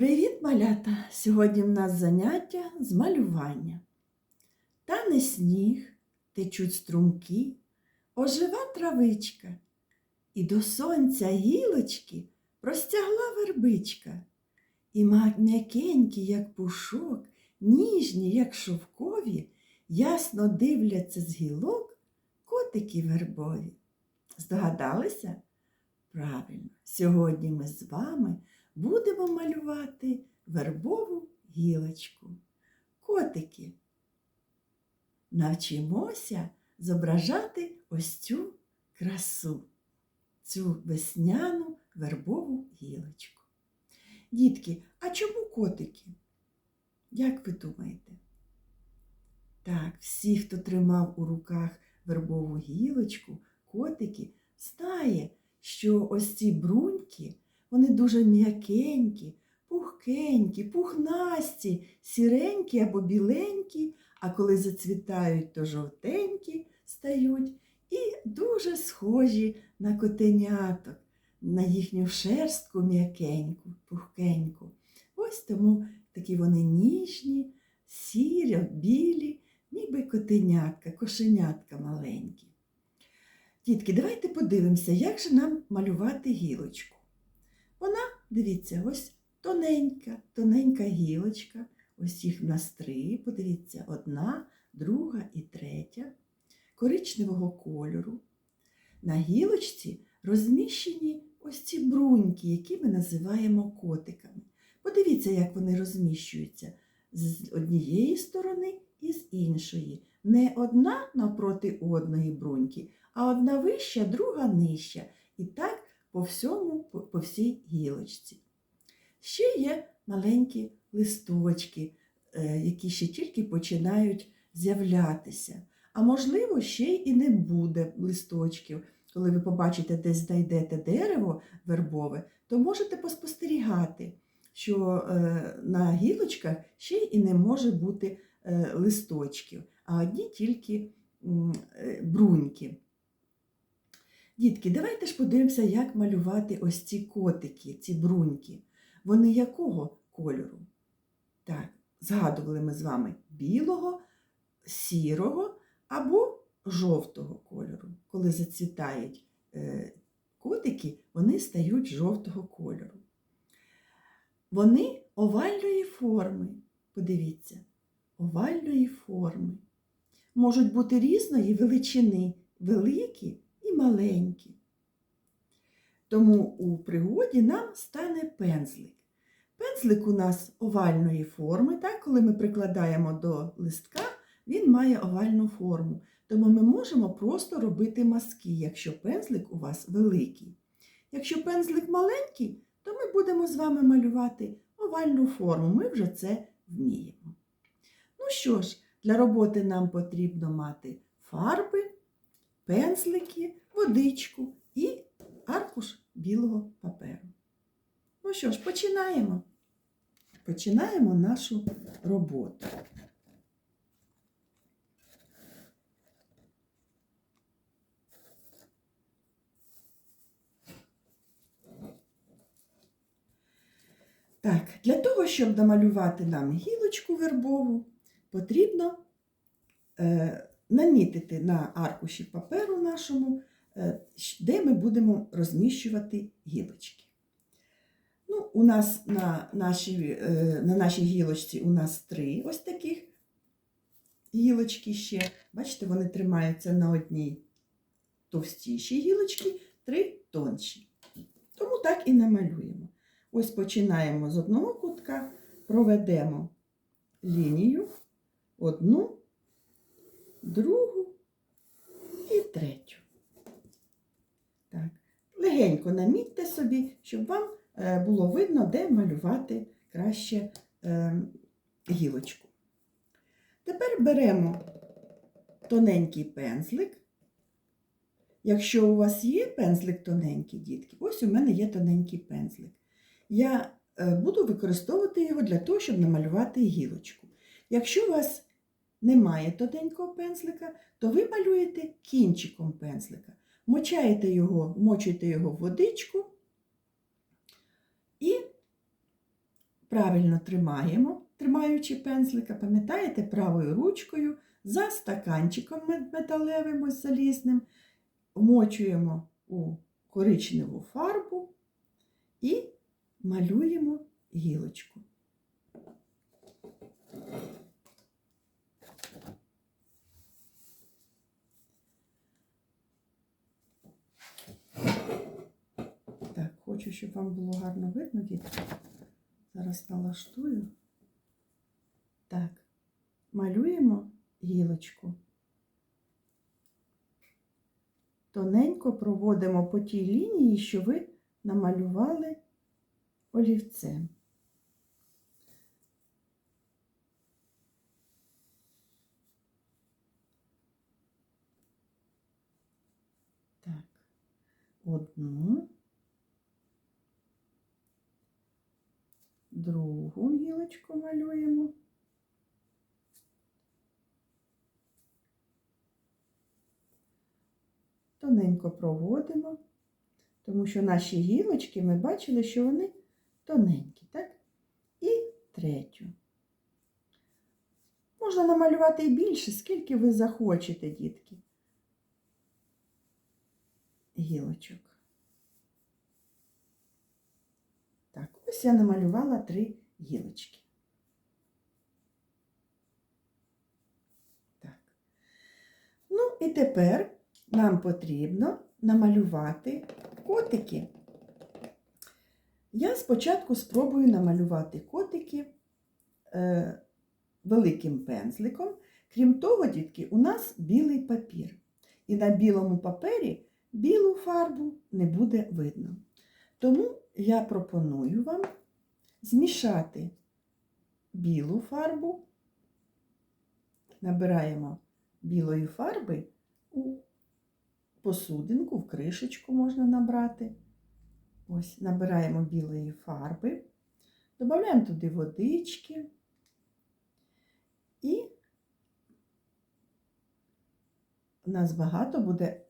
Привіт, малята! Сьогодні в нас заняття з малювання. Тане сніг, течуть струмки, ожива травичка, і до сонця гілочки простягла вербичка. І м'якенькі, як пушок, ніжні, як шовкові, ясно дивляться з гілок котики вербові. Здогадалися? Правильно, сьогодні ми з вами будемо малювати вербову гілочку. Котики. Навчимося зображати ось цю красу, цю весняну вербову гілочку. Дітки, а чому котики? Як ви думаєте? Так, всі, хто тримав у руках вербову гілочку, котики, знає, що ось ці вони дуже м'якенькі, пухкенькі, пухнасті, сіренькі або біленькі, а коли зацвітають, то жовтенькі стають і дуже схожі на котеняток, на їхню шерстку м'якеньку, пухкеньку. Ось тому такі вони ніжні, сірі, білі, ніби котенятка, кошенятка маленькі. Дітки, давайте подивимося, як же нам малювати гілочку. Вона, дивіться, ось тоненька, тоненька гілочка. Ось їх в нас три. Подивіться, одна, друга і третя, коричневого кольору. На гілочці розміщені ось ці бруньки, які ми називаємо котиками. Подивіться, як вони розміщуються з однієї сторони і з іншої. Не одна навпроти одної бруньки, а одна вища, друга нижча. І так по всьому, по, всій гілочці. Ще є маленькі листочки, е, які ще тільки починають з'являтися. А можливо, ще й не буде листочків. Коли ви побачите, десь знайдете дерево вербове, то можете поспостерігати, що е, на гілочках ще і не може бути е, листочків, а одні тільки бруньки. Дітки, давайте ж подивимося, як малювати ось ці котики, ці бруньки. Вони якого кольору? Так, згадували ми з вами білого, сірого або жовтого кольору. Коли зацвітають е, котики, вони стають жовтого кольору. Вони овальної форми. Подивіться, овальної форми. Можуть бути різної величини, великі маленькі. Тому у пригоді нам стане пензлик. Пензлик у нас овальної форми, так, коли ми прикладаємо до листка, він має овальну форму. Тому ми можемо просто робити мазки, якщо пензлик у вас великий. Якщо пензлик маленький, то ми будемо з вами малювати овальну форму. Ми вже це вміємо. Ну що ж, для роботи нам потрібно мати фарби, пензлики, водичку і аркуш білого паперу. Ну що ж, починаємо. Починаємо нашу роботу. Так, для того, щоб намалювати нам гілочку вербову, потрібно е, намітити на аркуші паперу нашому, де ми будемо розміщувати гілочки. Ну, у нас на нашій, е, на нашій гілочці у нас три ось таких гілочки ще. Бачите, вони тримаються на одній товстішій гілочці, три тонші. Тому так і намалюємо. Ось починаємо з одного кутка, проведемо лінію, одну, другу і третю. Так. Намітьте собі, щоб вам е, було видно, де малювати краще е, гілочку. Тепер беремо тоненький пензлик. Якщо у вас є пензлик тоненький, дітки, ось у мене є тоненький пензлик. Я е, буду використовувати його для того, щоб намалювати гілочку. Якщо у вас немає тоненького пензлика, то ви малюєте кінчиком пензлика. Мочаєте його, вмочуєте його в водичку і правильно тримаємо, тримаючи пензлика, пам'ятаєте, правою ручкою за стаканчиком металевим ось залізним, вмочуємо у коричневу фарбу і малюємо гілочку. Так, хочу, щоб вам було гарно видно, дітки. Зараз налаштую. Так, малюємо гілочку. Тоненько проводимо по тій лінії, що ви намалювали олівцем. Так, одну. Другу гілочку малюємо. Тоненько проводимо, тому що наші гілочки ми бачили, що вони тоненькі, так? І третю. Можна намалювати і більше, скільки ви захочете, дітки. Гілочок. Так, ось я намалювала три гілочки. Так. Ну і тепер нам потрібно намалювати котики. Я спочатку спробую намалювати котики е, великим пензликом. Крім того, дітки, у нас білий папір. І на білому папері білу фарбу не буде видно. Тому я пропоную вам змішати білу фарбу, набираємо білої фарби у посудинку, в кришечку можна набрати. Ось, набираємо білої фарби, додаємо туди водички і у нас багато буде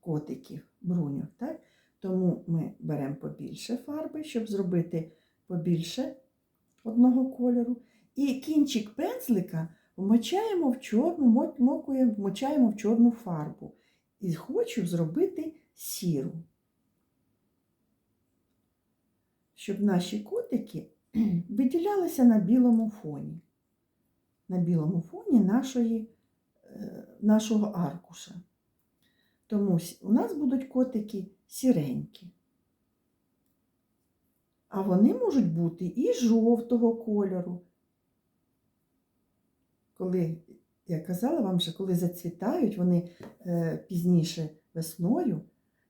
котиків, бруньок, так? Тому ми беремо побільше фарби, щоб зробити побільше одного кольору. І кінчик пензлика вмочаємо в чорну, вмочаємо в чорну фарбу. І хочу зробити сіру. Щоб наші котики виділялися на білому фоні. На білому фоні нашої, е, нашого аркуша. Тому у нас будуть котики сіренькі. А вони можуть бути і жовтого кольору. Коли, я казала вам, що коли зацвітають, вони е, пізніше весною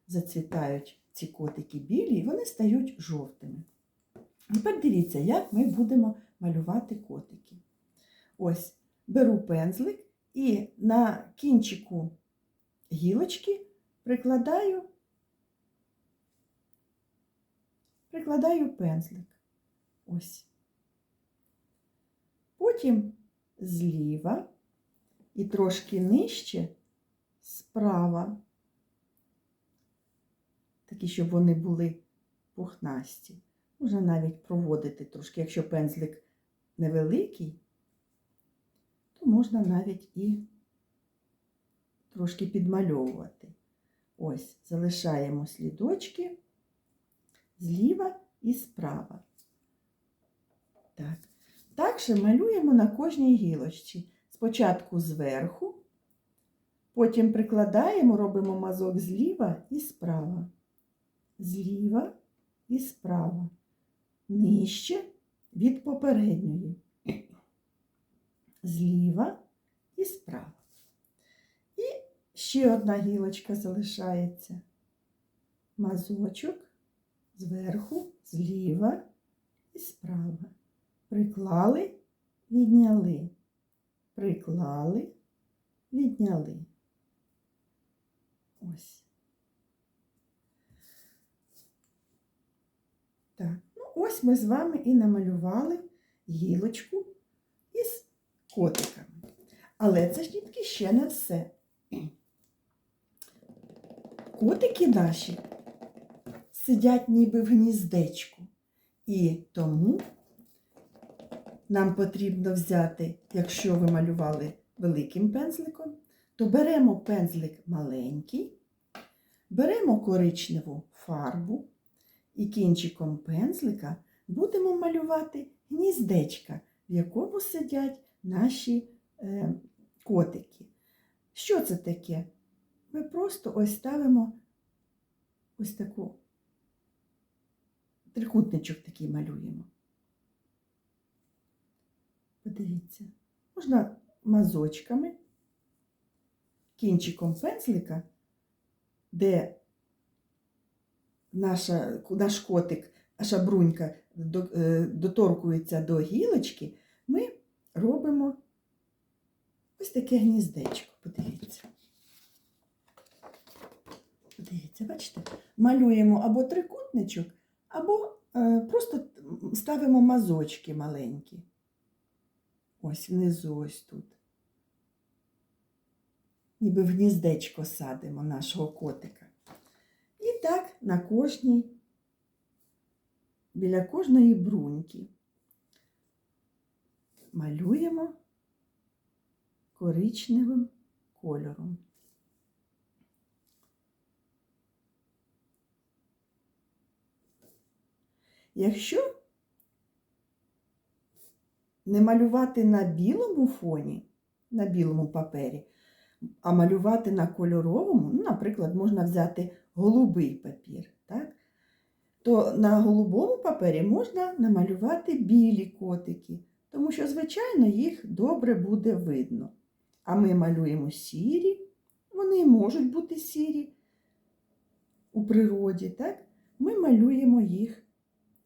зацвітають ці котики білі, і вони стають жовтими. Тепер дивіться, як ми будемо малювати котики. Ось беру пензлик і на кінчику гілочки прикладаю, прикладаю пензлик. Ось. Потім зліва і трошки нижче справа. Такі, щоб вони були пухнасті. Можна навіть проводити трошки, якщо пензлик невеликий, то можна навіть і трошки підмальовувати. Ось, залишаємо слідочки зліва і справа. Так. Так малюємо на кожній гілочці. Спочатку зверху, потім прикладаємо, робимо мазок зліва і справа. Зліва і справа. Нижче від попередньої. Зліва і справа. Ще одна гілочка залишається. Мазочок зверху, зліва і справа. Приклали, відняли. Приклали, відняли. Ось. Так, ну ось ми з вами і намалювали гілочку із котиками. Але це ж дітки ще не все. Котики наші сидять ніби в гніздечку. І тому нам потрібно взяти, якщо ви малювали великим пензликом, то беремо пензлик маленький, беремо коричневу фарбу і кінчиком пензлика будемо малювати гніздечка, в якому сидять наші е, котики. Що це таке? Ми просто ось ставимо ось таку трикутничок такий малюємо. Подивіться, можна мазочками, кінчиком пензлика, де наша, наш котик, наша брунька е, доторкується до гілочки, ми робимо ось таке гніздечко. Подивіться. Подивіться, бачите? Малюємо або трикутничок, або е, просто ставимо мазочки маленькі. Ось внизу, ось тут. Ніби в гніздечко садимо нашого котика. І так на кожній, біля кожної бруньки малюємо коричневим кольором. Якщо не малювати на білому фоні, на білому папері, а малювати на кольоровому, ну, наприклад, можна взяти голубий папір, так? то на голубому папері можна намалювати білі котики, тому що, звичайно, їх добре буде видно. А ми малюємо сірі, вони можуть бути сірі у природі, так? Ми малюємо їх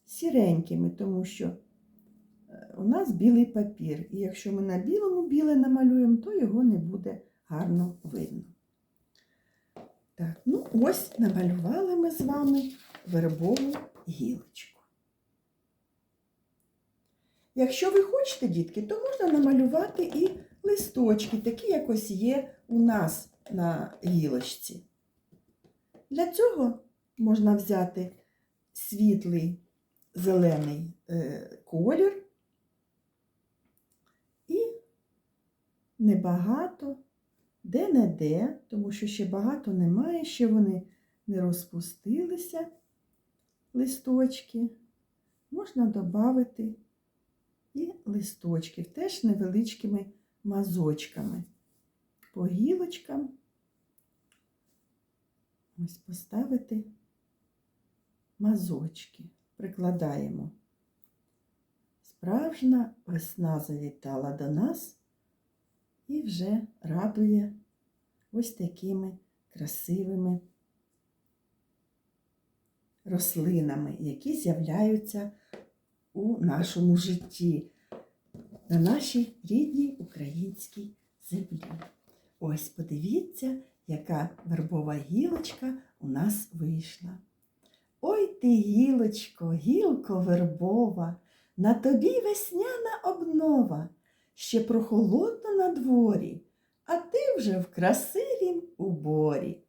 сіренькими, тому що е, у нас білий папір. І якщо ми на білому біле намалюємо, то його не буде гарно видно. Так, ну ось намалювали ми з вами вербову гілочку. Якщо ви хочете, дітки, то можна намалювати і листочки, такі як ось є у нас на гілочці. Для цього можна взяти світлий зелений е, колір і небагато, де-не-де, тому що ще багато немає, ще вони не розпустилися листочки. Можна додати і листочків, теж невеличкими мазочками. По гілочкам ось поставити мазочки. Прикладаємо. Справжня весна завітала до нас і вже радує ось такими красивими рослинами, які з'являються у нашому житті, на нашій рідній українській землі. Ось подивіться, яка вербова гілочка у нас вийшла. Ой ти, гілочко, гілко вербова, на тобі весняна обнова, ще прохолодно на дворі, а ти вже в красивім уборі.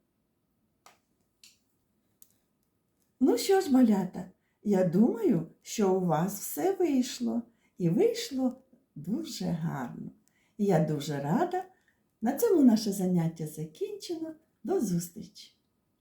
Ну що ж, малята, я думаю, що у вас все вийшло, і вийшло дуже гарно. І я дуже рада. На цьому наше заняття закінчено. До зустрічі!